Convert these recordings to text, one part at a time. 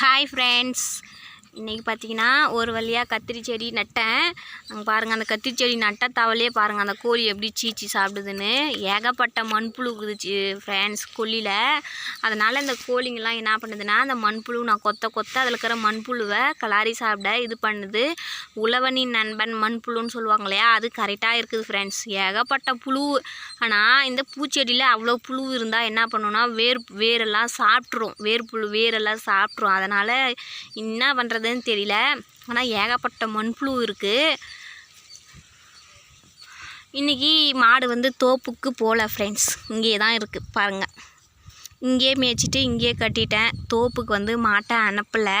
Hi friends இன்றைக்கி பார்த்தீங்கன்னா ஒரு வழியாக கத்திரி செடி நட்டேன். அங்கே பாருங்கள் அந்த கத்திரி செடி நட்ட தவலையே பாருங்கள் அந்த கோழி எப்படி சீச்சி சாப்பிடுதுன்னு. ஏகப்பட்ட மண்புழு இருக்குது ஃப்ரெண்ட்ஸ் கொல்லியில் அதனால் இந்த கோழிங்கெல்லாம் என்ன பண்ணுதுன்னா அந்த மண்புழு நான் கொத்த கொத்த அதில் இருக்கிற மண்புழுவை கலாரி சாப்பிட இது பண்ணுது. உழவனின் நண்பன் மண்புழுன்னு சொல்லுவாங்க இல்லையா அது கரெக்டாக இருக்குது ஃப்ரெண்ட்ஸ் ஏகப்பட்ட புழு. ஆனால் இந்த பூச்செடியில் அவ்வளோ புழு இருந்தால் என்ன பண்ணுன்னா வேர் வேரெல்லாம் சாப்பிட்ரும் வேர்ப்புழு வேரெல்லாம் சாப்பிட்ரும் அதனால் என்ன பண்ணுறது பண்ணுறதுன்னு தெரியல. ஆனால் ஏகப்பட்ட மண்புழு இருக்குது இன்றைக்கி மாடு வந்து தோப்புக்கு போகல ஃப்ரெண்ட்ஸ் இங்கே தான் இருக்குது பாருங்கள் இங்கேயே மேய்ச்சிட்டு இங்கேயே கட்டிட்டேன். தோப்புக்கு வந்து மாட்டை அனுப்பலை.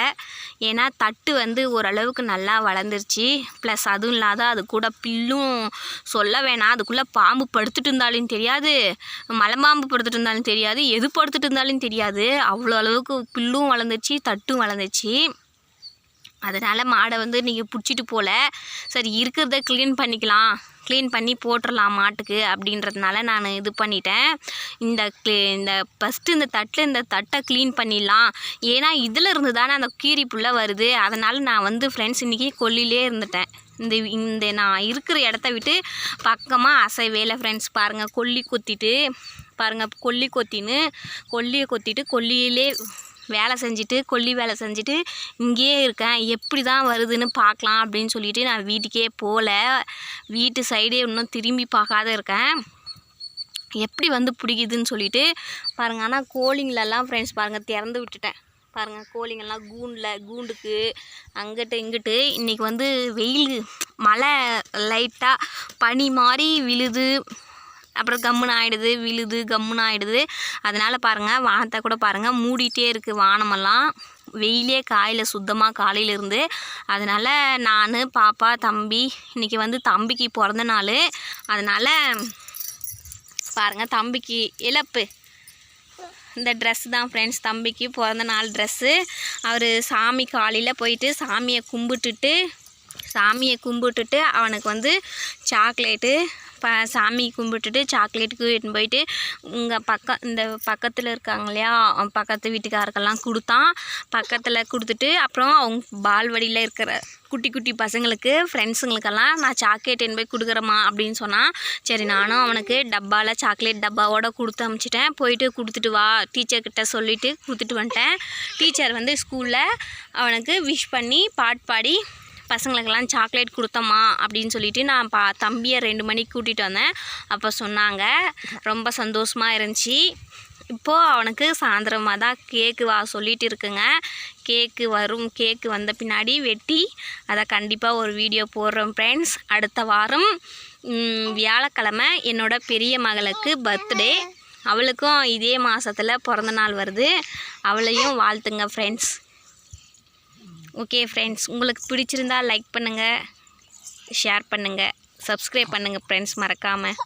ஏன்னா தட்டு வந்து ஓரளவுக்கு நல்லா வளர்ந்துருச்சு. ப்ளஸ் அதுவும் இல்லாத அது கூட பில்லும் சொல்ல வேணாம். அதுக்குள்ளே பாம்பு படுத்துட்டு இருந்தாலும் தெரியாது. மலைப்பாம்பு படுத்துட்டு இருந்தாலும் தெரியாது. எது படுத்துட்டு இருந்தாலும் தெரியாது. அவ்வளோ அளவுக்கு பில்லும் வளர்ந்துருச்சு தட்டும் வளர்ந்துச்சு அதனால் மாடை வந்து நீங்கள் பிடிச்சிட்டு போகல சரி இருக்கிறத க்ளீன் பண்ணிக்கலாம். க்ளீன் பண்ணி போட்டுடலாம் மாட்டுக்கு அப்படின்றதுனால நான் இது பண்ணிட்டேன். இந்த க்ளீ இந்த ஃபஸ்ட்டு இந்த தட்டில் இந்த தட்டை க்ளீன் பண்ணிடலாம். ஏன்னா இதில் இருந்து தானே அந்த கீரி புள்ள வருது. அதனால் நான் வந்து ஃப்ரெண்ட்ஸ் இன்றைக்கி கொல்லிலே இருந்துட்டேன். இந்த இந்த நான் இருக்கிற இடத்த விட்டு பக்கமாக அசைவேல ஃப்ரெண்ட்ஸ் பாருங்கள் கொல்லி கொத்திட்டு பாருங்கள் கொல்லி கொத்தின்னு கொல்லியை கொத்திட்டு கொல்லியிலே வேலை செஞ்சுட்டு கொல்லி வேலை செஞ்சுட்டு இங்கேயே இருக்கேன். எப்படி தான் வருதுன்னு பார்க்கலாம் அப்படின்னு சொல்லிட்டு நான் வீட்டுக்கே போகல. வீட்டு சைடே இன்னும் திரும்பி பார்க்காத இருக்கேன். எப்படி வந்து பிடிக்குதுன்னு சொல்லிட்டு பாருங்கள் ஆனால் கோழிங்களெல்லாம் ஃப்ரெண்ட்ஸ் பாருங்கள் திறந்து விட்டுட்டேன். பாருங்கள் கோழிங்கெல்லாம் கூண்டில் கூண்டுக்கு அங்கிட்டு இங்கிட்டு. இன்றைக்கி வந்து வெயில் மழை லைட்டாக பனி மாதிரி விழுது. அப்புறம் கம்முன்னு ஆகிடுது விழுது கம்முன்னு ஆகிடுது அதனால் பாருங்கள் வானத்தை கூட பாருங்கள் மூடிட்டே இருக்குது வானமெல்லாம். வெயிலே காயில் சுத்தமாக காலையிலேருந்து. அதனால் நான் பாப்பா தம்பி இன்றைக்கி வந்து தம்பிக்கு பிறந்த நாள். அதனால் பாருங்கள் தம்பிக்கு இழப்பு. இந்த ட்ரெஸ் தான் ஃப்ரெண்ட்ஸ் தம்பிக்கு பிறந்த நாள் ட்ரெஸ்ஸு அவர் சாமி காலையில் போயிட்டு சாமியை கும்பிட்டுட்டு சாமியை கும்பிட்டுட்டு அவனுக்கு வந்து சாக்லேட்டு ப சாமி கும்பிட்டுட்டு சாக்லேட்டுக்கு எடுத்துன்னு போயிட்டு உங்கள் பக்கம் இந்த பக்கத்தில் இருக்காங்க இல்லையா அவன் பக்கத்து வீட்டுக்காரருக்கெல்லாம் கொடுத்தான். பக்கத்தில் கொடுத்துட்டு அப்புறம் அவங்க பால்வடியில் இருக்கிற குட்டி குட்டி பசங்களுக்கு ஃப்ரெண்ட்ஸுங்களுக்கெல்லாம் நான் சாக்லேட் என் போய் கொடுக்குறேம்மா அப்படின்னு சொன்னான் சரி நானும் அவனுக்கு டப்பாவில் சாக்லேட் டப்பாவோட கொடுத்து அனுப்பிச்சிட்டேன் போயிட்டு கொடுத்துட்டு வா டீச்சர்கிட்ட சொல்லிவிட்டு கொடுத்துட்டு வந்துட்டேன். டீச்சர் வந்து ஸ்கூலில் அவனுக்கு விஷ் பண்ணி பாட்டு பாடி பசங்களுக்கெல்லாம் சாக்லேட் கொடுத்தம்மா அப்படின்னு சொல்லிட்டு நான் பா தம்பியை ரெண்டு மணிக்கு கூட்டிகிட்டு வந்தேன். அப்போ சொன்னாங்க ரொம்ப சந்தோஷமாக இருந்துச்சு. இப்போது அவனுக்கு சாயந்தரமாக தான் கேக்கு வா சொல்லிட்டு இருக்குங்க. கேக்கு வரும் கேக்கு வந்த பின்னாடி வெட்டி அதை கண்டிப்பாக ஒரு வீடியோ போடுறோம் ஃப்ரெண்ட்ஸ் அடுத்த வாரம் வியாழக்கிழமை என்னோட பெரிய மகளுக்கு பர்த்டே அவளுக்கும் இதே மாதத்தில் பிறந்த நாள் வருது. அவளையும் வாழ்த்துங்க ஃப்ரெண்ட்ஸ் ஓகே ஃப்ரெண்ட்ஸ் உங்களுக்கு பிடிச்சிருந்தா லைக் பண்ணுங்கள் ஷேர் பண்ணுங்கள் சப்ஸ்கிரைப் பண்ணுங்கள் ஃப்ரெண்ட்ஸ் மறக்காமல்